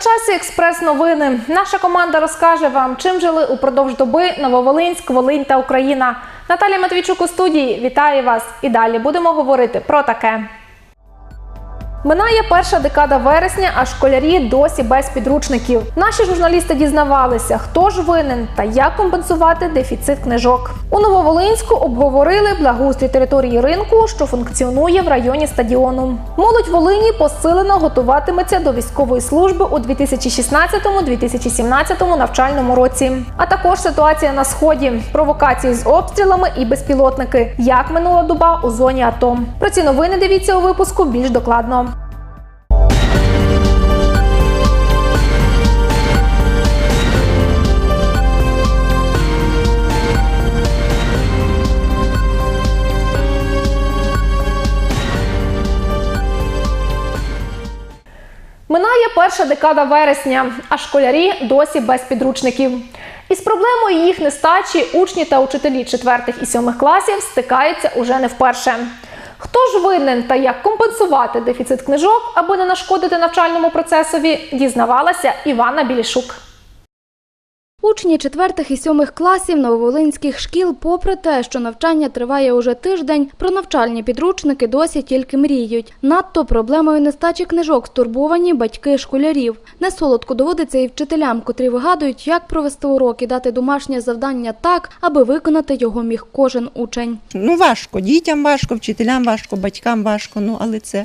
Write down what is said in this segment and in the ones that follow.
часі експрес-новини. Наша команда розкаже вам, чим жили упродовж доби Нововолинськ, Волинь та Україна. Наталія Матвійчук у студії. Вітаю вас! І далі будемо говорити про таке. Минає перша декада вересня, а школярі досі без підручників. Наші журналісти дізнавалися, хто ж винен та як компенсувати дефіцит книжок. У Нововолинську обговорили благоустрій території ринку, що функціонує в районі стадіону. Молодь Волині посилено готуватиметься до військової служби у 2016-2017 навчальному році. А також ситуація на сході, провокації з обстрілами і безпілотники. Як минула доба у зоні АТО. Про ці новини дивіться у випуску більш докладно. Перша декада вересня, а школярі досі без підручників. Із проблемою їх нестачі учні та учителі 4 і 7 класів стикаються уже не вперше. Хто ж винен та як компенсувати дефіцит книжок, аби не нашкодити навчальному процесові, дізнавалася Івана Білішук. Учні четвертих і сьомих класів нововолинських шкіл, попри те, що навчання триває уже тиждень, про навчальні підручники досі тільки мріють. Надто проблемою нестачі книжок стурбовані батьки школярів. Несолодко доводиться і вчителям, котрі вигадують, як провести урок і дати домашнє завдання так, аби виконати його міг кожен учень. Ну, важко, дітям важко, вчителям важко, батькам важко, ну але це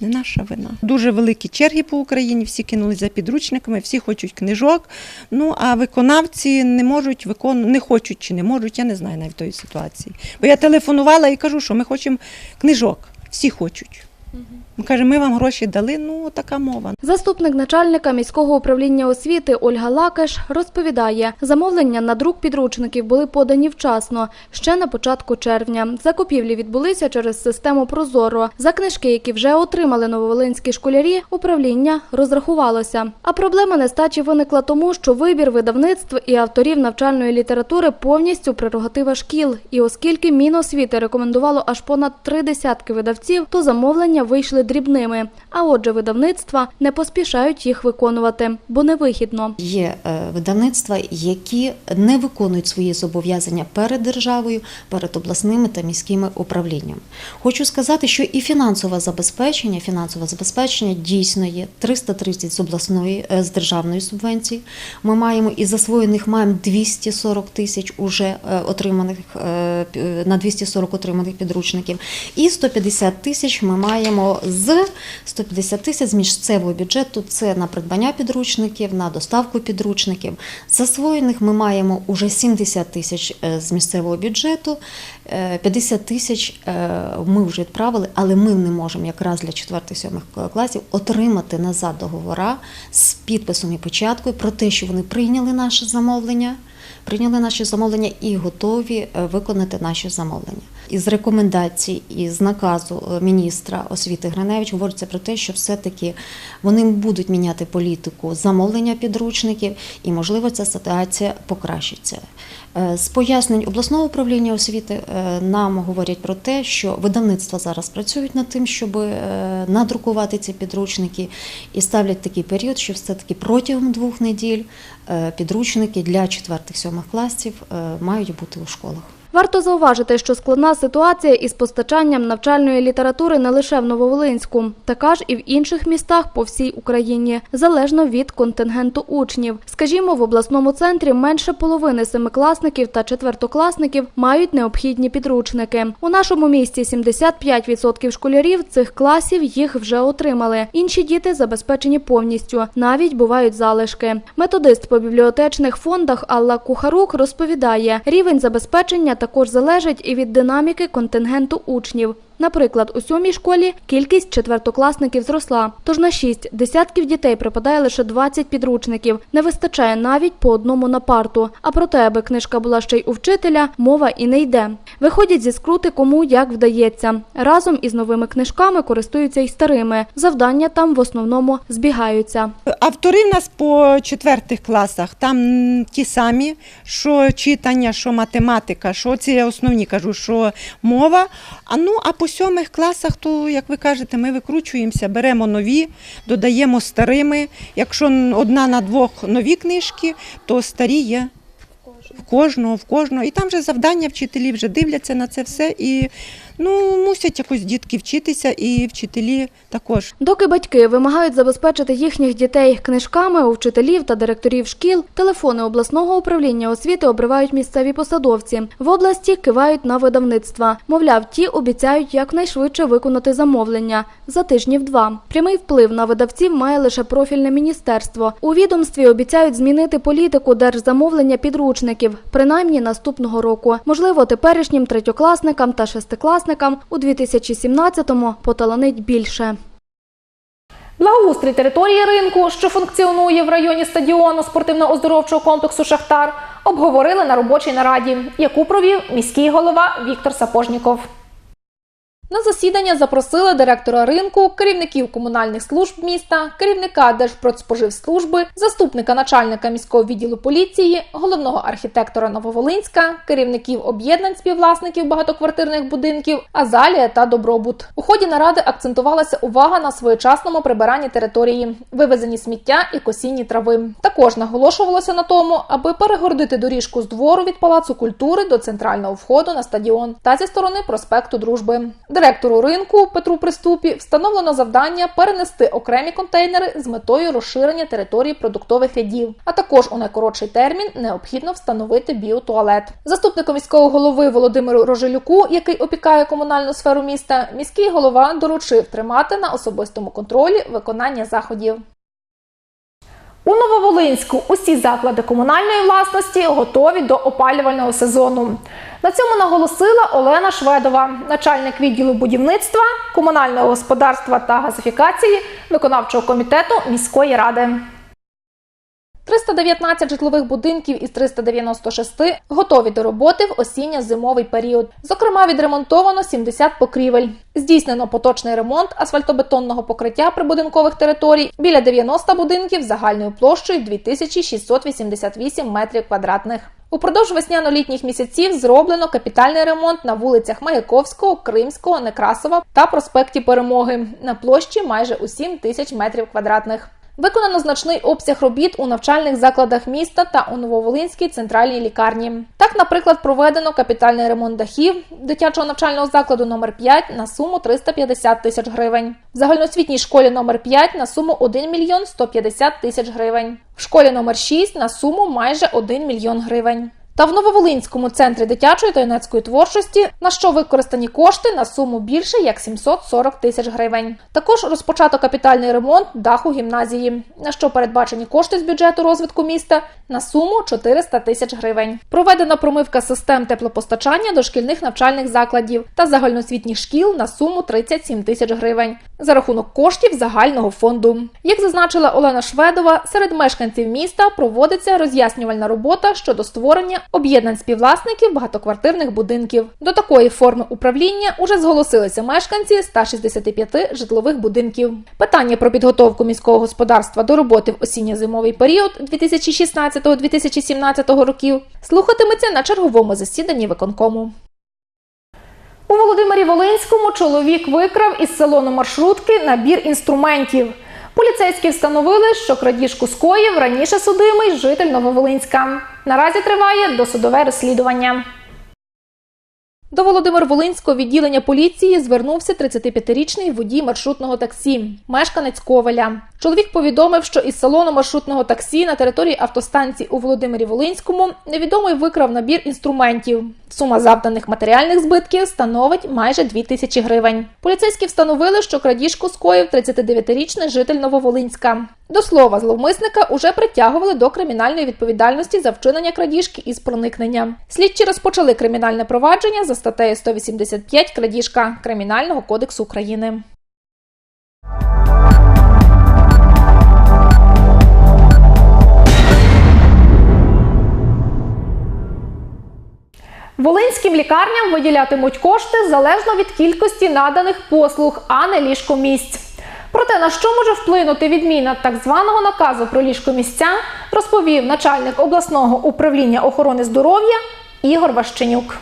не наша вина. Дуже великі черги по Україні, всі кинулись за підручниками, всі хочуть книжок. Ну а виконавці не можуть викон... не хочуть чи не можуть, я не знаю навіть тої ситуації. Бо я телефонувала і кажу, що ми хочемо книжок, всі хочуть. Каже, ми вам гроші дали, ну така мова. Заступник начальника міського управління освіти Ольга Лакеш розповідає, замовлення на друк підручників були подані вчасно, ще на початку червня. Закупівлі відбулися через систему Прозоро. За книжки, які вже отримали нововолинські школярі, управління розрахувалося. А проблема нестачі виникла тому, що вибір видавництв і авторів навчальної літератури повністю прерогатива шкіл. І оскільки Міносвіти рекомендувало аж понад три десятки видавців, то замовлення вийшли дрібними. А отже, видавництва не поспішають їх виконувати, бо невигідно. Є е, видавництва, які не виконують свої зобов'язання перед державою, перед обласними та міськими управліннями. Хочу сказати, що і фінансове забезпечення, фінансове забезпечення дійсно є 330 з обласної е, з державної субвенції. Ми маємо і засвоєних маємо 240 тисяч уже е, отриманих на 240 отриманих підручників, і 150 тисяч ми маємо з 150 тисяч з місцевого бюджету. Це на придбання підручників, на доставку підручників. Засвоєних ми маємо уже 70 тисяч е, з місцевого бюджету, е, 50 тисяч е, ми вже відправили, але ми не можемо якраз для 4-7 класів отримати назад договора з підписом і початкою про те, що вони прийняли наше замовлення. Прийняли наші замовлення і готові е, виконати наші замовлення. Із рекомендацій, із наказу е, міністра освіти Гриневич говориться про те, що все-таки вони будуть міняти політику замовлення підручників, і можливо ця ситуація покращиться. Е, З пояснень обласного управління освіти е, нам говорять про те, що видавництва зараз працюють над тим, щоб е, надрукувати ці підручники, і ставлять такий період, що все-таки протягом двох неділь підручники для 4-7 класів мають бути у школах. Варто зауважити, що складна ситуація із постачанням навчальної літератури не лише в Нововолинську, така ж і в інших містах по всій Україні, залежно від контингенту учнів. Скажімо, в обласному центрі менше половини семикласників та четвертокласників мають необхідні підручники. У нашому місті 75% школярів цих класів їх вже отримали. Інші діти забезпечені повністю, навіть бувають залишки. Методист по бібліотечних фондах Алла Кухарук розповідає, рівень забезпечення також залежить і від динаміки контингенту учнів. Наприклад, у сьомій школі кількість четвертокласників зросла, тож на шість десятків дітей припадає лише 20 підручників. Не вистачає навіть по одному на парту. А про те, аби книжка була ще й у вчителя, мова і не йде. Виходять зі скрути кому як вдається. Разом із новими книжками користуються й старими. Завдання там в основному збігаються. Автори в нас по четвертих класах, там ті самі, що читання, що математика, що ці основні кажу, що мова. А ну а по по сьомих класах, то, як ви кажете, ми викручуємося, беремо нові, додаємо старими. Якщо одна на двох нові книжки, то старі є. В кожного, в кожного. І там вже завдання вчителі вже дивляться на це все. І ну, мусять якось дітки вчитися, і вчителі також. Доки батьки вимагають забезпечити їхніх дітей книжками у вчителів та директорів шкіл, телефони обласного управління освіти обривають місцеві посадовці. В області кивають на видавництва. Мовляв, ті обіцяють якнайшвидше виконати замовлення за тижнів два. Прямий вплив на видавців має лише профільне міністерство. У відомстві обіцяють змінити політику держзамовлення підручників, принаймні наступного року. Можливо, теперішнім третьокласникам та шестикласникам у 2017-му поталанить більше. Благоустрій території ринку, що функціонує в районі стадіону спортивно-оздоровчого комплексу Шахтар, обговорили на робочій нараді, яку провів міський голова Віктор Сапожніков. На засідання запросили директора ринку, керівників комунальних служб міста, керівника Держпродспоживслужби, заступника начальника міського відділу поліції, головного архітектора Нововолинська, керівників об'єднань співвласників багатоквартирних будинків, Азалія та Добробут. У ході наради акцентувалася увага на своєчасному прибиранні території, вивезенні сміття і косінні трави. Також наголошувалося на тому, аби перегородити доріжку з двору від палацу культури до центрального входу на стадіон та зі сторони проспекту Дружби. Директору ринку Петру Приступі встановлено завдання перенести окремі контейнери з метою розширення території продуктових рядів. А також у найкоротший термін необхідно встановити біотуалет. Заступнику міського голови Володимиру Рожелюку, який опікає комунальну сферу міста, міський голова доручив тримати на особистому контролі виконання заходів. У Нововолинську усі заклади комунальної власності готові до опалювального сезону. На цьому наголосила Олена Шведова, начальник відділу будівництва, комунального господарства та газифікації виконавчого комітету міської ради. 319 житлових будинків із 396 готові до роботи в осінньо-зимовий період. Зокрема, відремонтовано 70 покрівель. Здійснено поточний ремонт асфальтобетонного покриття прибудинкових територій біля 90 будинків загальною площею 2688 метрів квадратних. Упродовж весняно-літніх місяців зроблено капітальний ремонт на вулицях Маяковського, Кримського, Некрасова та проспекті Перемоги на площі майже у 7 тисяч метрів квадратних. Виконано значний обсяг робіт у навчальних закладах міста та у Нововолинській центральній лікарні. Так, наприклад, проведено капітальний ремонт дахів дитячого навчального закладу номер 5 на суму 350 тисяч гривень. В загальноосвітній школі номер 5 на суму 1 мільйон 150 тисяч гривень. В школі номер 6 на суму майже 1 мільйон гривень. Та в Нововолинському центрі дитячої та юнацької творчості на що використані кошти на суму більше як 740 тисяч гривень. Також розпочато капітальний ремонт даху гімназії, на що передбачені кошти з бюджету розвитку міста на суму 400 тисяч гривень. Проведена промивка систем теплопостачання дошкільних навчальних закладів та загальноосвітніх шкіл на суму 37 тисяч гривень за рахунок коштів загального фонду. Як зазначила Олена Шведова, серед мешканців міста проводиться роз'яснювальна робота щодо створення об'єднань співвласників багатоквартирних будинків. До такої форми управління уже зголосилися мешканці 165 житлових будинків. Питання про підготовку міського господарства до роботи в осінньо-зимовий період 2016-2017 років слухатиметься на черговому засіданні виконкому. У Володимирі Волинському чоловік викрав із салону маршрутки набір інструментів. Поліцейські встановили, що крадіжку скоїв раніше судимий житель Нововолинська. Наразі триває досудове розслідування. До Володимир-Волинського відділення поліції звернувся 35-річний водій маршрутного таксі, мешканець Ковеля. Чоловік повідомив, що із салону маршрутного таксі на території автостанції у Володимирі Волинському невідомий викрав набір інструментів. Сума завданих матеріальних збитків становить майже 2 тисячі гривень. Поліцейські встановили, що крадіжку скоїв 39-річний житель Нововолинська. До слова, зловмисника уже притягували до кримінальної відповідальності за вчинення крадіжки із проникнення. Слідчі розпочали кримінальне провадження за статтею 185 крадіжка Кримінального кодексу України. Волинським лікарням виділятимуть кошти залежно від кількості наданих послуг, а не ліжкомісць. Про те, на що може вплинути відміна так званого наказу про ліжкомісця, розповів начальник обласного управління охорони здоров'я Ігор Ващенюк.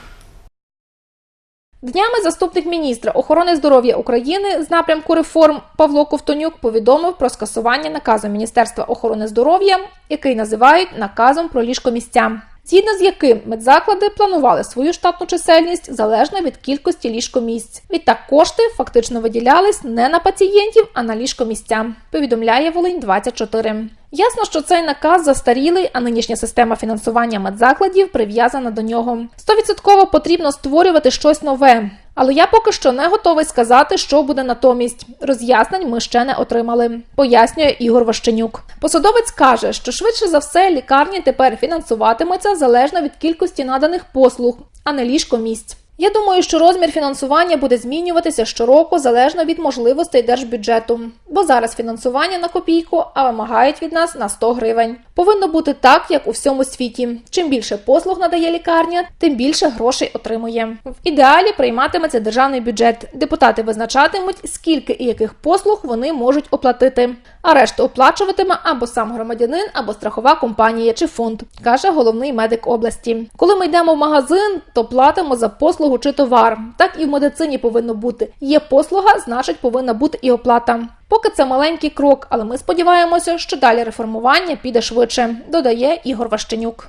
Днями заступник міністра охорони здоров'я України з напрямку реформ Павло Ковтонюк повідомив про скасування наказу Міністерства охорони здоров'я, який називають наказом про ліжкомістя. Згідно з яким медзаклади планували свою штатну чисельність залежно від кількості ліжкомісць. Відтак кошти фактично виділялись не на пацієнтів, а на ліжкомісця. Повідомляє Волинь 24. Ясно, що цей наказ застарілий, а нинішня система фінансування медзакладів прив'язана до нього. Стовідсотково потрібно створювати щось нове. Але я поки що не готовий сказати, що буде натомість. Роз'яснень ми ще не отримали, пояснює Ігор Ващенюк. Посадовець каже, що швидше за все лікарні тепер фінансуватимуться залежно від кількості наданих послуг, а не ліжкомісць. Я думаю, що розмір фінансування буде змінюватися щороку залежно від можливостей держбюджету, бо зараз фінансування на копійку, а вимагають від нас на 100 гривень. Повинно бути так, як у всьому світі. Чим більше послуг надає лікарня, тим більше грошей отримує. В ідеалі прийматиметься державний бюджет. Депутати визначатимуть, скільки і яких послуг вони можуть оплатити. А решту оплачуватиме або сам громадянин, або страхова компанія чи фонд, каже головний медик області. Коли ми йдемо в магазин, то платимо за послугу чи товар. Так і в медицині повинно бути. Є послуга, значить повинна бути і оплата. Поки це маленький крок, але ми сподіваємося, що далі реформування піде швидше, додає Ігор Ващенюк.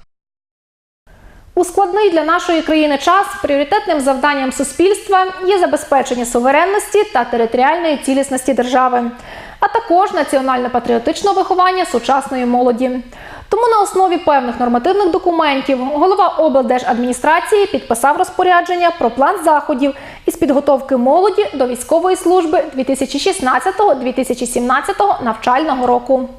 У складний для нашої країни час пріоритетним завданням суспільства є забезпечення суверенності та територіальної цілісності держави, а також національно-патріотичного виховання сучасної молоді. Тому на основі певних нормативних документів голова облдержадміністрації підписав розпорядження про план заходів із підготовки молоді до військової служби 2016-2017 навчального року.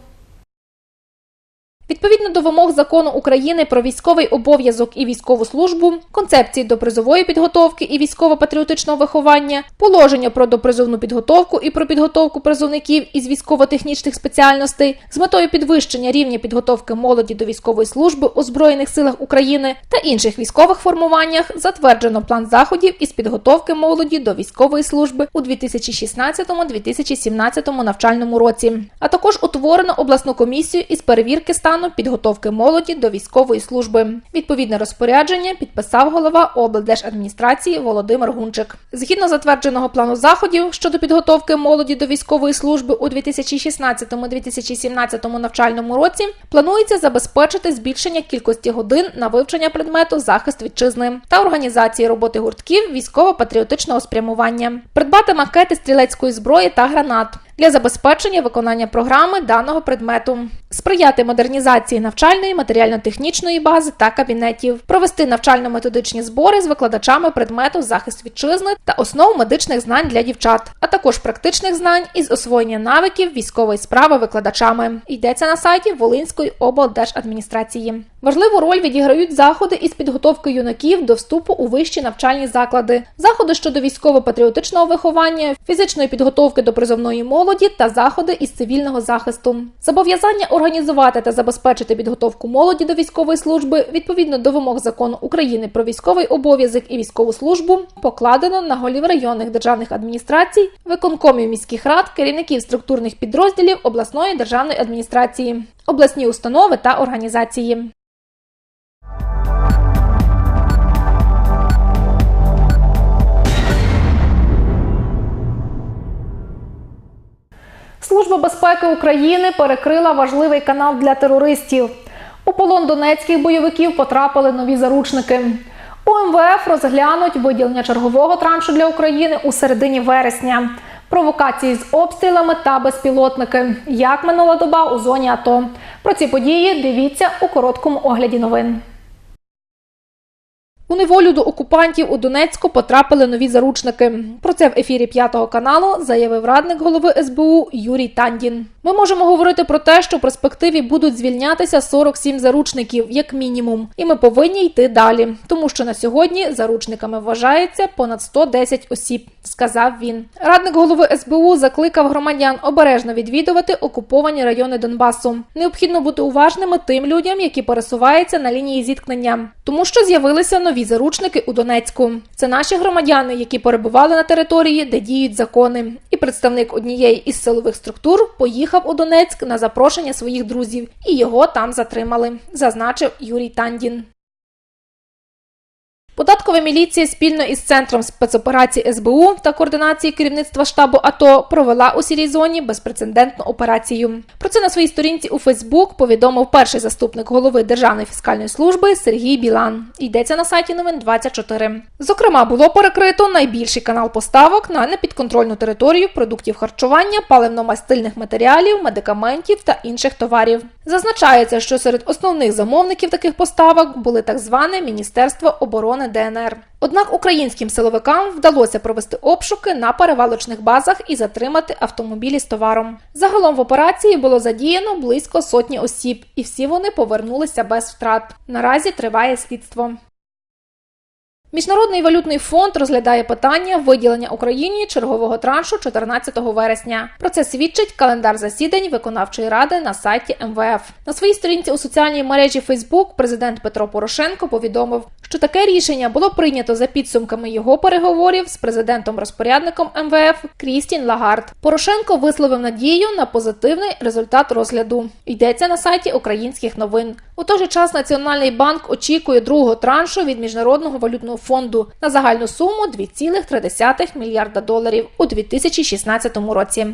Відповідно до вимог закону України про військовий обов'язок і військову службу, концепції допризової підготовки і військово-патріотичного виховання, положення про допризовну підготовку і про підготовку призовників із військово-технічних спеціальностей з метою підвищення рівня підготовки молоді до військової служби у Збройних силах України та інших військових формуваннях затверджено план заходів із підготовки молоді до військової служби у 2016-2017 навчальному році, а також утворено обласну комісію із перевірки стану підготовки молоді до військової служби. Відповідне розпорядження підписав голова облдержадміністрації Володимир Гунчик. Згідно затвердженого плану заходів щодо підготовки молоді до військової служби у 2016-2017 навчальному році, планується забезпечити збільшення кількості годин на вивчення предмету захист вітчизни та організації роботи гуртків військово-патріотичного спрямування, придбати макети стрілецької зброї та гранат для забезпечення виконання програми даного предмету, сприяти модернізації навчальної, матеріально-технічної бази та кабінетів, провести навчально-методичні збори з викладачами предмету захист вітчизни та основ медичних знань для дівчат, а також практичних знань із освоєння навиків військової справи викладачами. Йдеться на сайті Волинської облдержадміністрації. Важливу роль відіграють заходи із підготовки юнаків до вступу у вищі навчальні заклади, заходи щодо військово-патріотичного виховання, фізичної підготовки до призовної молоді та заходи із цивільного захисту. Зобов'язання організувати та забезпечити підготовку молоді до військової служби відповідно до вимог закону України про військовий обов'язок і військову службу покладено на голів районних державних адміністрацій, виконкомів міських рад, керівників структурних підрозділів обласної державної адміністрації, обласні установи та організації. Служба безпеки України перекрила важливий канал для терористів. У полон донецьких бойовиків потрапили нові заручники. У МВФ розглянуть виділення чергового траншу для України у середині вересня. Провокації з обстрілами та безпілотники. Як минула доба у зоні АТО. Про ці події дивіться у короткому огляді новин. У неволю до окупантів у Донецьку потрапили нові заручники. Про це в ефірі п'ятого каналу заявив радник голови СБУ Юрій Тандін. Ми можемо говорити про те, що в перспективі будуть звільнятися 47 заручників, як мінімум, і ми повинні йти далі, тому що на сьогодні заручниками вважається понад 110 осіб, сказав він. Радник голови СБУ закликав громадян обережно відвідувати окуповані райони Донбасу. Необхідно бути уважними тим людям, які пересуваються на лінії зіткнення, тому що з'явилися нові заручники у Донецьку. Це наші громадяни, які перебували на території, де діють закони. І представник однієї із силових структур поїхав у Донецьк на запрошення своїх друзів, і його там затримали, зазначив Юрій Тандін. Податкова міліція спільно із центром спецоперацій СБУ та координації керівництва штабу АТО провела у сірій зоні безпрецедентну операцію. Про це на своїй сторінці у Фейсбук повідомив перший заступник голови Державної фіскальної служби Сергій Білан. Йдеться на сайті новин 24. Зокрема, було перекрито найбільший канал поставок на непідконтрольну територію продуктів харчування, паливно-мастильних матеріалів, медикаментів та інших товарів. Зазначається, що серед основних замовників таких поставок були так зване Міністерство оборони ДНР. Однак українським силовикам вдалося провести обшуки на перевалочних базах і затримати автомобілі з товаром. Загалом в операції було задіяно близько сотні осіб, і всі вони повернулися без втрат. Наразі триває слідство. Міжнародний валютний фонд розглядає питання виділення Україні чергового траншу 14 вересня. Про це свідчить календар засідань виконавчої ради на сайті МВФ. На своїй сторінці у соціальній мережі Facebook президент Петро Порошенко повідомив, що таке рішення було прийнято за підсумками його переговорів з президентом-розпорядником МВФ Крістін Лагард. Порошенко висловив надію на позитивний результат розгляду. Йдеться на сайті українських новин. У той же час Національний банк очікує другого траншу від міжнародного валютного фонду на загальну суму 2,3 мільярда доларів у 2016 році.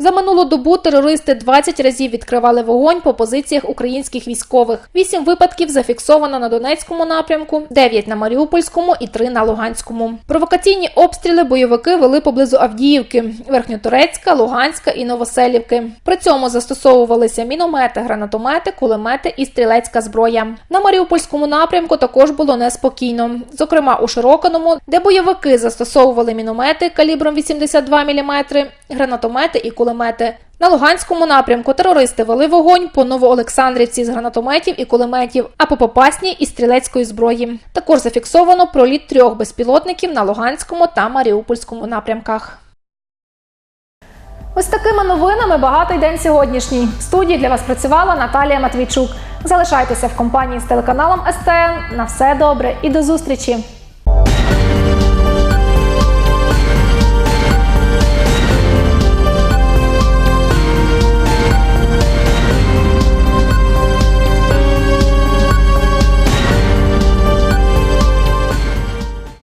За минулу добу терористи 20 разів відкривали вогонь по позиціях українських військових. Вісім випадків зафіксовано на Донецькому напрямку, 9 на Маріупольському і 3 на Луганському. Провокаційні обстріли бойовики вели поблизу Авдіївки, Верхньоторецька, Луганська і Новоселівки. При цьому застосовувалися міномети, гранатомети, кулемети і стрілецька зброя. На Маріупольському напрямку також було неспокійно. Зокрема, у Широкиному, де бойовики застосовували міномети калібром 82 мм, гранатомети і кулемети. На Луганському напрямку терористи вели вогонь по Новоолександрівці з гранатометів і кулеметів, а по Попасній із стрілецької зброї. Також зафіксовано проліт трьох безпілотників на Луганському та Маріупольському напрямках. Ось такими новинами багатий день сьогоднішній. В студії для вас працювала Наталія Матвійчук. Залишайтеся в компанії з телеканалом СТН. На все добре і до зустрічі!